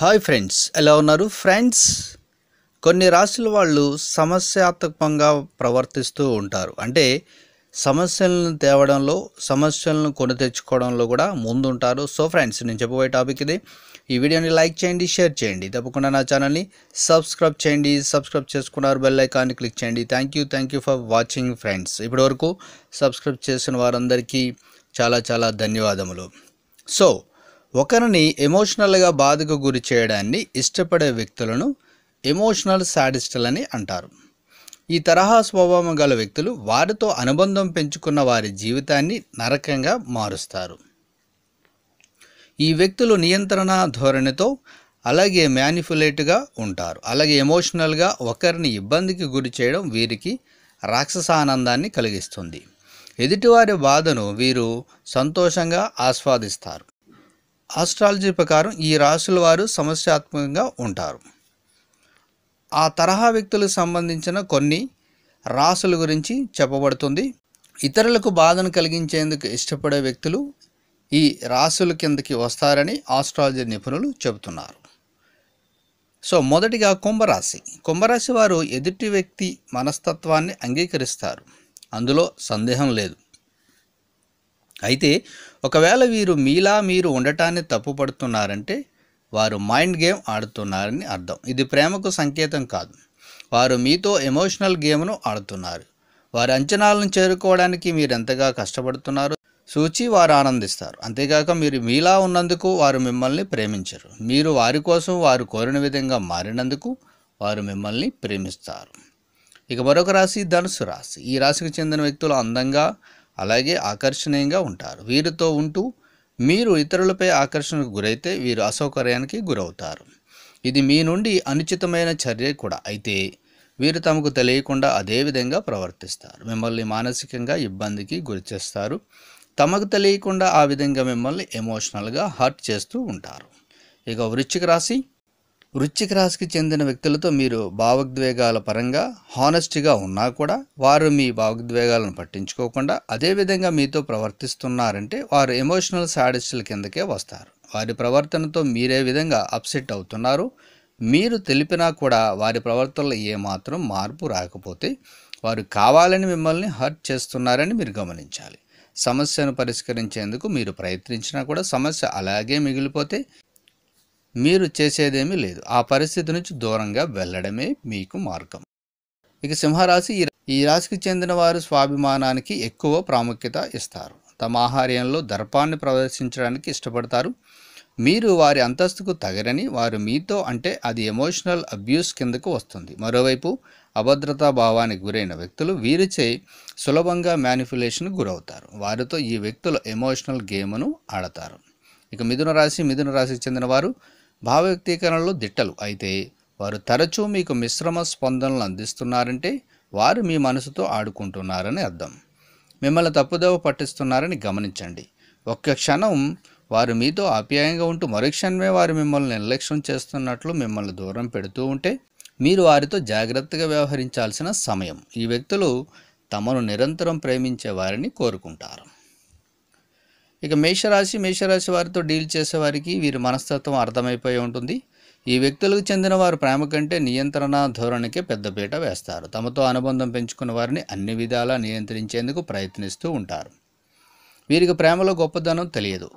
Hi friends ఎలా ఉన్నారు? Friends కొన్ని రాశుల వాళ్ళు సమస్యాత్మకంగా ప్రవర్తిస్తూ ఉంటారు. అంటే సమస్యలను తేవడంలో సమస్యలను కొని తెచ్చుకోవడంలో కూడా ముందుంటారు. సో ఫ్రెండ్స్ నేను చెప్పబోయే టాపిక్ ఇది. ఈ వీడియోని లైక్ చేయండి షేర్ చేయండి. తప్పకుండా నా ఛానల్ని సబ్స్క్రైబ్ చేయండి సబ్స్క్రైబ్ చేసుకున్నారు బెల్ ఐకాన్ని క్లిక్ చేయండి. Thank you thank you for watching friends. ఇప్పటివరకు సబ్స్క్రైబ్ చేసిన వారందరికీ చాలా చాలా ధన్యవాదములు. సో ఒకరిని ఎమోషనల్గా బాధకు గురి చేయడాన్ని ఇష్టపడే వ్యక్తులను ఎమోషనల్ సాడిస్టులని అంటారు. ఈ తరహా స్వభావం గల వ్యక్తులు వారితో అనుబంధం పెంచుకున్న వారి జీవితాన్ని నరకంగా మారుస్తారు. ఈ వ్యక్తులు నియంత్రణ ధోరణితో అలాగే మ్యానిపులేట్గా ఉంటారు. అలాగే ఎమోషనల్గా ఒకరిని ఇబ్బందికి గురి చేయడం వీరికి రాక్షసానందాన్ని కలిగిస్తుంది. ఎదుటివారి బాధను వీరు సంతోషంగా ఆస్వాదిస్తారు. ఆస్ట్రాలజీ ప్రకారం ఈ రాశుల వారు సమస్యాత్మకంగా ఉంటారు. ఆ తరహా వ్యక్తులకు సంబంధించిన కొన్ని రాసుల గురించి చెప్పబడుతుంది. ఇతరులకు బాధను కలిగించేందుకు ఇష్టపడే వ్యక్తులు ఈ రాసుల కిందకి వస్తారని ఆస్ట్రాలజీ నిపుణులు చెబుతున్నారు. సో మొదటిగా కుంభరాశి. కుంభరాశి వారు ఎదుటి వ్యక్తి మనస్తత్వాన్ని అంగీకరిస్తారు. అందులో సందేహం లేదు. అయితే ఒకవేళ వీరు మీలా మీరు ఉండటాన్ని తప్పుపడుతున్నారంటే వారు మైండ్ గేమ్ ఆడుతున్నారని అర్థం. ఇది ప్రేమకు సంకేతం కాదు. వారు మీతో ఎమోషనల్ గేమ్ను ఆడుతున్నారు. వారి అంచనాలను చేరుకోవడానికి మీరు ఎంతగా కష్టపడుతున్నారు సూచి వారు ఆనందిస్తారు. అంతేకాక మీరు మీలా ఉన్నందుకు వారు మిమ్మల్ని ప్రేమించరు. మీరు వారి కోసం వారు కోరిన విధంగా మారినందుకు వారు మిమ్మల్ని ప్రేమిస్తారు. ఇక మరొక రాశి ధనుసు రాశి. ఈ రాశికి చెందిన వ్యక్తులు అందంగా అలాగే ఆకర్షణీయంగా ఉంటారు. వీరితో ఉంటూ మీరు ఇతరులపై ఆకర్షణకు గురైతే వీరు అసౌకర్యానికి గురవుతారు. ఇది మీ నుండి అనుచితమైన చర్య కూడా. అయితే వీరు తమకు తెలియకుండా అదే విధంగా ప్రవర్తిస్తారు. మిమ్మల్ని మానసికంగా ఇబ్బందికి గురిచేస్తారు తమకు తెలియకుండా ఆ విధంగా మిమ్మల్ని ఎమోషనల్గా హర్ట్ చేస్తూ ఉంటారు. ఇక వృశ్చిక రాశి వృశ్చిక రాశికి చెందిన వ్యక్తులతో మీరు భావోద్వేగాల పరంగా హానెస్ట్గా ఉన్నా కూడా వారు మీ భావోద్వేగాలను పట్టించుకోకుండా అదే విధంగా మీతో ప్రవర్తిస్తున్నారంటే వారు ఎమోషనల్ సాడిస్టుల కిందకే వస్తారు. వారి ప్రవర్తనతో మీరే విధంగా అప్సెట్ అవుతున్నారు. మీరు తెలిపినా కూడా వారి ప్రవర్తనలో ఏమాత్రం మార్పు రాకపోతే వారు కావాలని మిమ్మల్ని హర్ట్ చేస్తున్నారని మీరు గమనించాలి. సమస్యను పరిష్కరించేందుకు మీరు ప్రయత్నించినా కూడా సమస్య అలాగే మిగిలిపోతే మీరు చేసేదేమీ లేదు. ఆ పరిస్థితి నుంచి దూరంగా వెళ్ళడమే మీకు మార్గం. ఇక సింహరాశి ఈ- రాశికి చెందిన వారు స్వాభిమానానికి ఎక్కువ ప్రాముఖ్యత ఇస్తారు. తమ ఆహార్యంలో దర్పాన్ని ప్రదర్శించడానికి ఇష్టపడతారు. మీరు వారి అంతస్తుకు తగరని వారు మీతో అంటే అది ఎమోషనల్ అబ్యూస్ కిందకు వస్తుంది. మరోవైపు అభద్రతా భావానికి గురైన వ్యక్తులు వీరిచే సులభంగా మ్యానిపులేషన్కు గురవుతారు. వారితో ఈ వ్యక్తులు ఎమోషనల్ గేమ్ను ఆడతారు. ఇక మిథున రాశి మిథున రాశికి చెందిన వారు భావ వ్యక్తీకరణలో దిట్టలు. అయితే వారు తరచూ మీకు మిశ్రమ స్పందనలు అందిస్తున్నారంటే వారు మీ మనసుతో ఆడుకుంటున్నారని అర్థం. మిమ్మల్ని తప్పుదోవ పట్టిస్తున్నారని గమనించండి. ఒక్క క్షణం వారు మీతో ఆప్యాయంగా ఉంటూ మరుక్షణమే వారు మిమ్మల్ని నిర్లక్ష్యం చేస్తున్నట్లు మిమ్మల్ని దూరం పెడుతూ ఉంటే మీరు వారితో జాగ్రత్తగా వ్యవహరించాల్సిన సమయం. ఈ వ్యక్తులు తమను నిరంతరం ప్రేమించే వారిని కోరుకుంటారు. ఇక మేషరాశి మేషరాశి వారితో డీల్ చేసేవారికి వీరి మనస్తత్వం అర్థమైపోయి ఉంటుంది. ఈ వ్యక్తులకు చెందిన వారు ప్రేమ కంటే నియంత్రణ ధోరణికే పెద్దపీట వేస్తారు. తమతో అనుబంధం పెంచుకున్న వారిని అన్ని విధాలా నియంత్రించేందుకు ప్రయత్నిస్తూ ఉంటారు. వీరికి ప్రేమలో గొప్పదనం తెలియదు.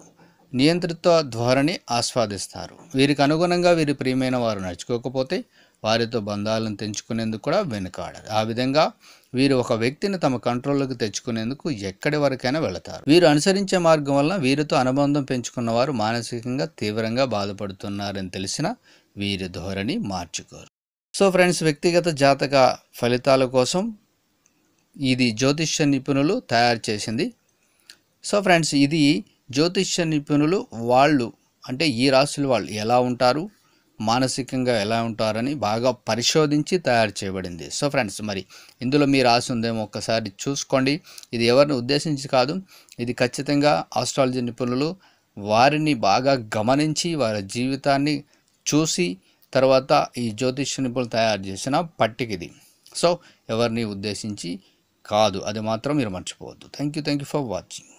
నియంత్రిత ధోరణి ఆస్వాదిస్తారు. వీరికి అనుగుణంగా వీరి ప్రియమైన వారు నడుచుకోకపోతే వారితో బంధాలను తెంచుకునేందుకు కూడా వెనుకాడరు. ఆ విధంగా వీరు ఒక వ్యక్తిని తమ కంట్రోల్లోకి తెచ్చుకునేందుకు ఎక్కడి వరకైనా వెళతారు. వీరు అనుసరించే మార్గం వలన వీరితో అనుబంధం పెంచుకున్న వారు మానసికంగా తీవ్రంగా బాధపడుతున్నారని తెలిసిన వీరి ధోరణి మార్చుకోరు. సో ఫ్రెండ్స్ వ్యక్తిగత జాతక ఫలితాల కోసం ఇది జ్యోతిష్య నిపుణులు తయారు చేసింది. సో ఫ్రెండ్స్ ఇది జ్యోతిష్య నిపుణులు వాళ్ళు అంటే ఈ రాశుల వాళ్ళు ఎలా ఉంటారు? మానసికంగా ఎలా ఉంటారని బాగా పరిశోధించి తయారు చేయబడింది. సో ఫ్రెండ్స్ మరి ఇందులో మీ రాసి ఉందేమో ఒక్కసారి చూసుకోండి. ఇది ఎవరిని ఉద్దేశించి కాదు ఇది ఖచ్చితంగా ఆస్ట్రాలజీ నిపుణులు వారిని బాగా గమనించి వారి జీవితాన్ని చూసి తర్వాత ఈ జ్యోతిష్య నిపుణులు తయారు చేసిన పట్టికది. సో ఎవరిని ఉద్దేశించి కాదు అది మాత్రం మీరు మర్చిపోవద్దు. Thank you thank you for watching.